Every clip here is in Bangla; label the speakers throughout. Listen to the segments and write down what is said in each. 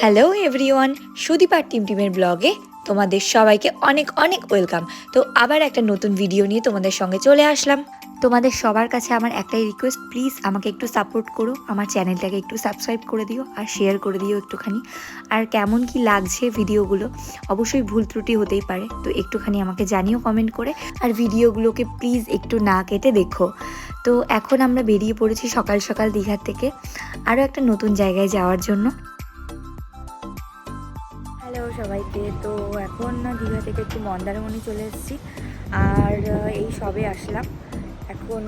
Speaker 1: হ্যালো এভরিওয়ান সুদীপার টিম টিমের ব্লগে তোমাদের সবাইকে অনেক অনেক ওয়েলকাম তো আবার একটা নতুন ভিডিও নিয়ে তোমাদের সঙ্গে চলে আসলাম। তোমাদের সবার কাছে আমার একটাই রিকোয়েস্ট প্লিজ আমাকে একটু সাপোর্ট করো আমার চ্যানেলটাকে একটু সাবস্ক্রাইব করে দিও আর শেয়ার করে দিও একটুখানি। আর কেমন কি লাগছে ভিডিওগুলো অবশ্যই ভুল ত্রুটি হতেই পারে তো একটুখানি আমাকে জানিও কমেন্ট করে। আর ভিডিওগুলোকে প্লিজ একটু না কেটে দেখো। তো এখন আমরা বেরিয়ে পড়েছি সকাল সকাল দীঘার থেকে। আরও একটা নতুন জায়গায় যাওয়ার জন্য। হ্যালো সবাইকে, তো এখন দীঘা থেকে একটু মন্দারমণি চলে এসেছি। আর এই সবে আসলাম। এখন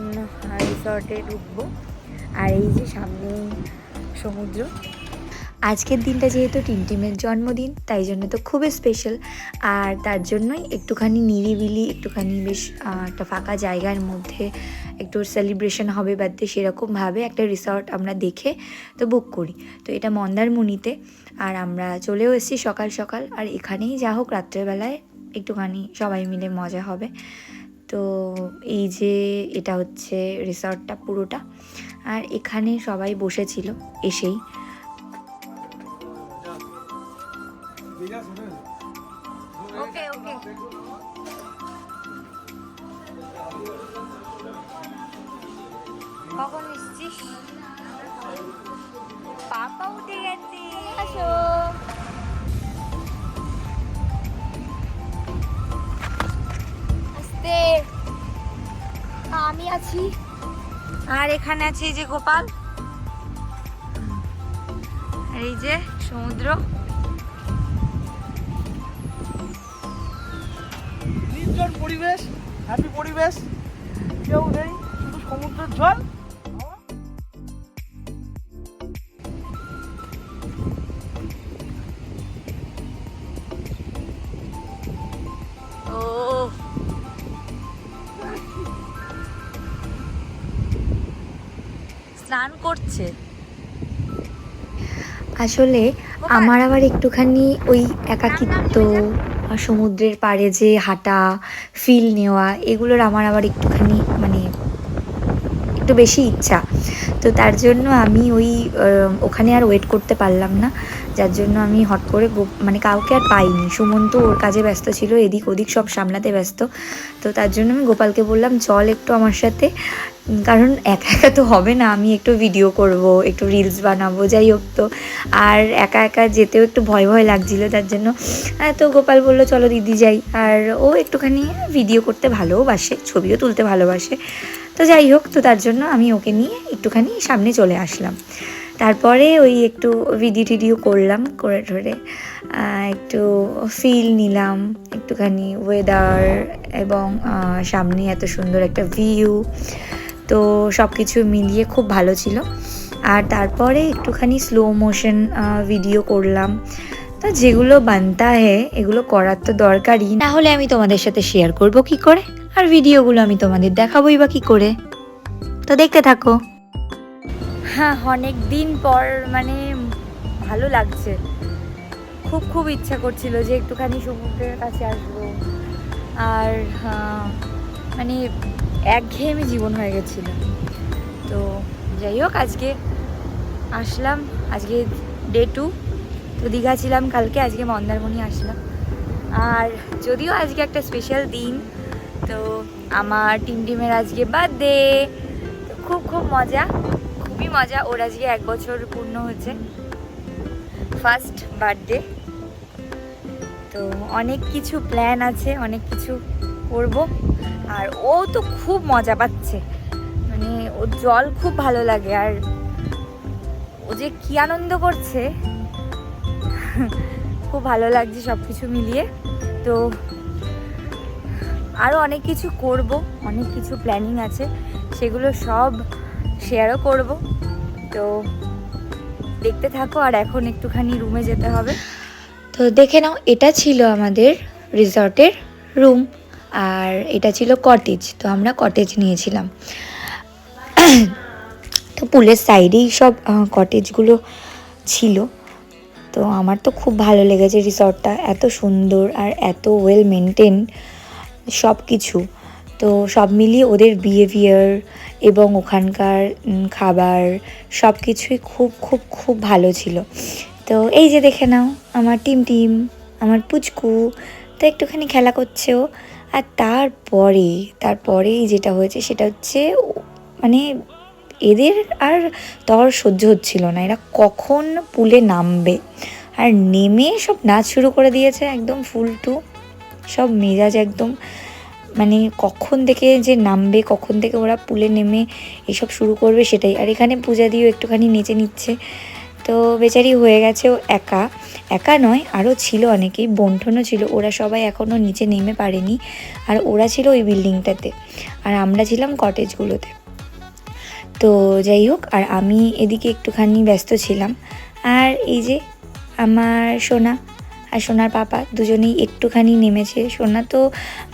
Speaker 1: রিসর্টে ঢুকবো। আর এই যে সামনে সমুদ্র। আজকের দিনটা যেহেতু টিমটিমের জন্মদিন, তাই জন্য তো খুবই স্পেশাল আর তার জন্যই একটুখানি নিরিবিলি, একটুখানি বেশ একটা ফাঁকা জায়গার মধ্যে একটু সেলিব্রেশন হবে বার্থডে সেরকমভাবে একটা রিসর্ট আমরা দেখে তো বুক করি। তো এটা মন্দারমণিতে। আর আমরা চলেও এসেছি সকাল সকাল। আর এখানেই যা হোক রাত্রেবেলায় একটুখানি সবাই মিলে মজা হবে। তো এই যে এটা হচ্ছে রিসর্টটা পুরোটা। আর এখানে সবাই বসেছিল এসেই। কখন এসছিস পাপা উঠে গেছে আসো আস্তে আমি আছি আর এখানে আছে যে গোপাল। এই যে সমুদ্র।
Speaker 2: পরিবেশ হ্যাপি পরিবেশ কেউ নেই শুধু সমুদ্রের জল।
Speaker 1: স্নান করছে। আসলে আমার আবার একটুখানি ওই একাকিত্ব। সমুদ্রের পাড়ে যে হাঁটা ফিল নেওয়া এগুলোর আমার আবার একটুখানি একটু বেশি ইচ্ছা। তো তার জন্য আমি ওই ওখানে আর ওয়েট করতে পারলাম না। যার জন্য আমি হট করে মানে কাউকে আর পাইনি। সুমন্ত ওর কাজে ব্যস্ত ছিল, এদিক ওদিক সব সামলাতে ব্যস্ত। তো তার জন্য আমি গোপালকে বললাম, চল একটু আমার সাথে। কারণ একা একা তো হবে না, আমি একটু ভিডিও করব, একটু রিলস বানাবো, যাই হোক তো। আর একা একা যেতেও একটু ভয় ভয় লাগছিল, তার জন্য তো গোপাল বলল, চলো দিদি যাই। আর ও একটুখানি ভিডিও করতে ভালোবাসে ছবিও তুলতে ভালোবাসে। তো যাই হোক, তো তার জন্য আমি ওকে নিয়ে একটুখানি সামনে চলে আসলাম। তারপরে ওই একটু ভিডিও টিডিও করলাম, করে ধরে একটু ফিল নিলাম, একটুখানি ওয়েদার এবং সামনে এত সুন্দর একটা ভিউ তো সব কিছু মিলিয়ে খুব ভালো ছিল। আর তারপরে একটুখানি স্লো মোশন ভিডিও করলাম। তো যেগুলো বানতা হে, এগুলো করার তো দরকারই। না হলে আমি তোমাদের সাথে শেয়ার করব কি করে? আর ভিডিওগুলো আমি তোমাদের দেখাবোই বা কি করে। তো দেখতে থাকো। হ্যাঁ অনেক দিন পর মানে ভালো লাগছে। খুব খুব ইচ্ছা করছিল যে একটুখানি সমুদ্রের কাছে আসব। আর মানে একঘেয়েমি জীবন হয়ে গেছিল। তো যাই হোক, আজকে আসলাম। আজকে ডে টু তো দীঘা ছিলাম কালকে, আজকে মন্দারমণি আসলাম। আর যদিও আজকে একটা স্পেশাল দিন তো আমার টিম টিমের আজকে বার্থডে খুব খুব মজা, খুবই মজা। ওর আজকে এক বছর পূর্ণ হয়েছে। ফার্স্ট বার্থডে তো অনেক কিছু প্ল্যান আছে, অনেক কিছু করব। আর ও তো খুব মজা পাচ্ছে। মানে ওর জল খুব ভালো লাগে। আর ও যে কি আনন্দ করছে, খুব ভালো লাগছে সব কিছু মিলিয়ে। তো আরও অনেক কিছু করব, অনেক কিছু প্ল্যানিং আছে, সেগুলো সব শেয়ারও করব। তো দেখতে থাকো আর এখন একটুখানি রুমে যেতে হবে। তো দেখে নাও, এটা ছিল আমাদের রিসর্টের রুম আর এটা ছিল কটেজ তো আমরা কটেজ নিয়েছিলাম। তো পুলের সাইডেই সব কটেজগুলো ছিল। তো আমার তো খুব ভালো লেগেছে রিসর্টটা, এত সুন্দর আর এত ওয়েল মেনটেন সব কিছু তো সব মিলিয়ে ওদের বিহেভিয়ার এবং ওখানকার খাবার সব কিছুই খুব খুব খুব ভালো ছিল। তো এই যে দেখে নাও, আমার টিম টিম, আমার পুচকু, তো একটুখানি খেলা করছে ও আর তারপরে, তারপরেই যেটা হয়েছে সেটা হচ্ছে মানে এদের আর তর সহ্য হচ্ছিল না। এরা কখন পুলে নামবে? আর নেমে সব নাচ শুরু করে দিয়েছে একদম ফুল টু। সব মেজাজ একদম মানে কখন থেকে যে নামবে, কখন থেকে ওরা পুলে নেমে এসব শুরু করবে সেটাই। আর এখানে পূজা দিয়েও একটুখানি নেচে নিচ্ছে। তো বেচারি হয়ে গেছে ও একা। একা নয়, আরও ছিল অনেকেই বন্ঠনও ছিল। ওরা সবাই এখনও নিচে নেমে পারেনি। আর ওরা ছিল ওই বিল্ডিংটাতে। আর আমরা ছিলাম কটেজগুলোতে। তো যাই হোক, আর আমি এদিকে একটুখানি ব্যস্ত ছিলাম। আর এই যে আমার সোনা আর সোনার পাপা দুজনেই একটুখানি নেমেছে। সোনা তো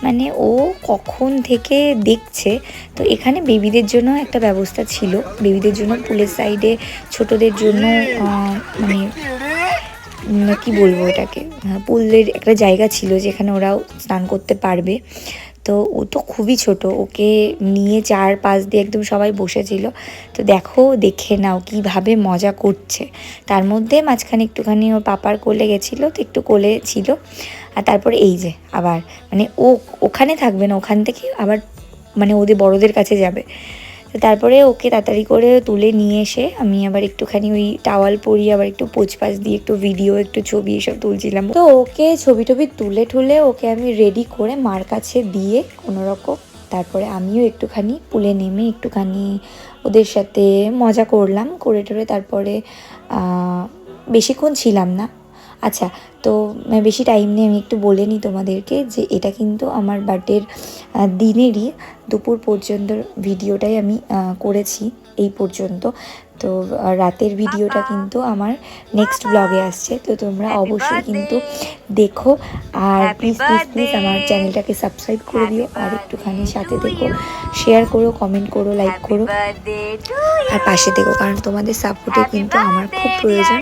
Speaker 1: মানে ও কখন থেকে দেখছে, তো এখানে বেবিদের জন্য একটা ব্যবস্থা ছিল। বেবিদের জন্য পুলের সাইডে ছোটদের জন্য মানে কি বলব এটাকে? পুলের একটা জায়গা ছিল যেখানে ওরাও স্নান করতে পারবে। তো ও তো খুবই ছোট, ওকে নিয়ে চার পাঁচ দিয়ে একদম সবাই বসেছিল। তো দেখো, দেখে নাও কীভাবে মজা করছে। তার মধ্যে মাঝখানে একটুখানি ওর পাপার কোলে গেছিল, তো একটু কোলে ছিল। আর তারপরে এই যে, আবার মানে ও ওখানে থাকবে না, ওখান থেকে আবার মানে ওদের বড়দের কাছে যাবে। তারপরে ওকে তাড়াতাড়ি করে তুলে নিয়ে এসে আমি আবার একটুখানি ওই টাওয়াল পরিয়ে আবার একটু পোচপাচ দিয়ে একটু ভিডিও একটু ছবি এসব তুলছিলাম। তো ওকে ছবি টবি তুলে ঠুলে ওকে আমি রেডি করে মার কাছে দিয়ে কোনো রকম তারপরে আমিও একটুখানি পুলে নেমে একটুখানি ওদের সাথে মজা করলাম, করে টরে তারপরে বেশিক্ষণ ছিলাম না। আচ্ছা তো বেশি টাইম নেই আমি একটু বলে নিই তোমাদেরকে যে এটা কিন্তু আমার বার্থডের দিনেরই দুপুর পর্যন্ত ভিডিওটাই আমি করেছি এই পর্যন্ত। তো রাতের ভিডিওটা কিন্তু আমার নেক্সট ব্লগে আসছে। তো তোমরা অবশ্যই কিন্তু দেখো আর প্লিজ প্লিজ প্লিজ আমার চ্যানেলটাকে সাবস্ক্রাইব করে দিও। আর একটুখানি সাথে দেখো শেয়ার করো কমেন্ট করো লাইক করো। আর পাশে দেখো কারণ তোমাদের সাপোর্টে কিন্তু আমার খুব প্রয়োজন।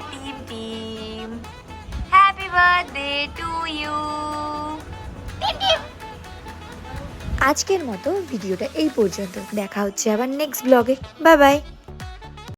Speaker 1: আজকের মতো ভিডিওটা এই পর্যন্ত। দেখা হচ্ছে আবার নেক্সট ব্লগে বাই বাই